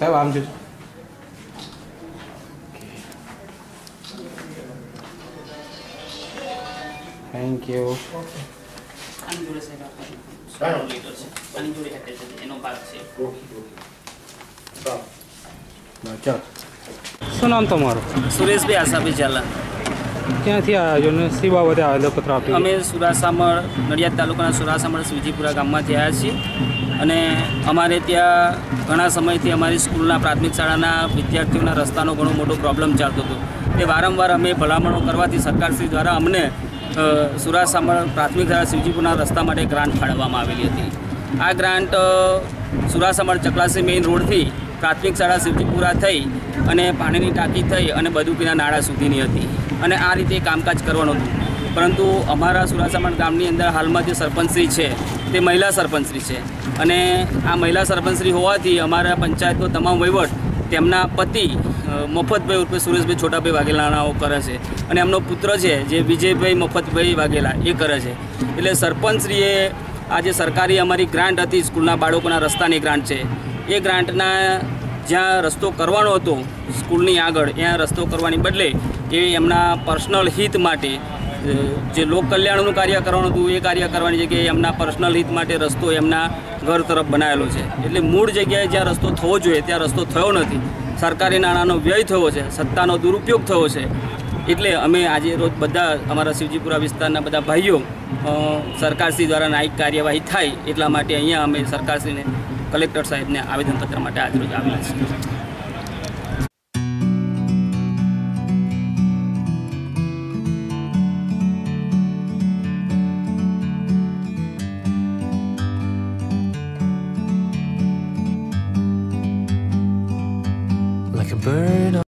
આમ જોજો thank you સાહેબ શું નામ તમારું સુરેશભાઈ આશાભાઈ ઝાલા ક્યાંથી આવ્યા ને શી બાબતે આવેદનપત્ર આપી અમે સુરાસામળ, નડિયાદ તાલુકાના સુરાસામળ શિવજીપુરા ગામમાંથી આવ્યા છીએ. અને અમારે ત્યાં ઘણા સમયથી અમારી સ્કૂલના પ્રાથમિક શાળાના વિદ્યાર્થીઓના રસ્તાનો ઘણો મોટો પ્રોબ્લેમ ચાલતો હતો. તે વારંવાર અમે ભલામણો કરવાથી સરકારશ્રી દ્વારા અમને સુરાસામળ પ્રાથમિક શાળા શિવજીપુરના રસ્તા માટે ગ્રાન્ટ ફાળવવામાં આવેલી હતી. આ ગ્રાન્ટ સુરાસામળ ચકલાસી મેઇન રોડથી પ્રાથમિક શાળા શિવજીપુરા થઈ અને પાણીની ટાંકી થઈ અને બદુકીના નાળા સુધીની હતી. અને આ રીતે કામકાજ કરવાનું હતું. પરંતુ અમારા સુરાસામણ ગામની અંદર હાલમાં જે સરપંચશ્રી છે, તે મહિલા સરપંચશ્રી છે. અને આ મહિલા સરપંચશ્રી હોવાથી અમારા પંચાયતનો તમામ વહીવટ તેમના પતિ મફતભાઈ ઉર્ફે સુરેશભાઈ છોટાભાઈ વાઘેલાનાઓ કરે છે. અને એમનો પુત્ર છે, જે વિજયભાઈ મફતભાઈ વાઘેલા, એ કરે છે. એટલે સરપંચશ્રીએ આ જે સરકારી અમારી ગ્રાન્ટ હતી સ્કૂલના બાળકોના રસ્તાની ગ્રાન્ટ છે. એ ગ્રાન્ટના જ્યાં રસ્તો કરવાનો હતો, સ્કૂલની આગળ, ત્યાં રસ્તો કરવાની બદલે એ એમના પર્સનલ હિત માટે જે લોક કલ્યાણનું કાર્ય કરવાનું હતું, એ કાર્ય કરવાની જગ્યાએ એમના પર્સનલ હિત માટે રસ્તો એમના ઘર તરફ બનાવેલો છે. એટલે મૂળ જગ્યાએ જ્યાં રસ્તો થવો જોઈએ, ત્યાં રસ્તો થયો નથી. સરકારી નાણાંનો વ્યય થયો છે, સત્તાનો દુરુપયોગ થયો છે. એટલે અમે આજે રોજ બધા અમારા શિવજીપુરા વિસ્તારના બધા ભાઈઓ સરકારશ્રી દ્વારા ન્યાયિક કાર્યવાહી થાય એટલા માટે અહીંયા અમે સરકારશ્રીને કલેક્ટર સાહેબને આવેદનપત્ર માટે આજરોજ આવેલા છીએ like a bird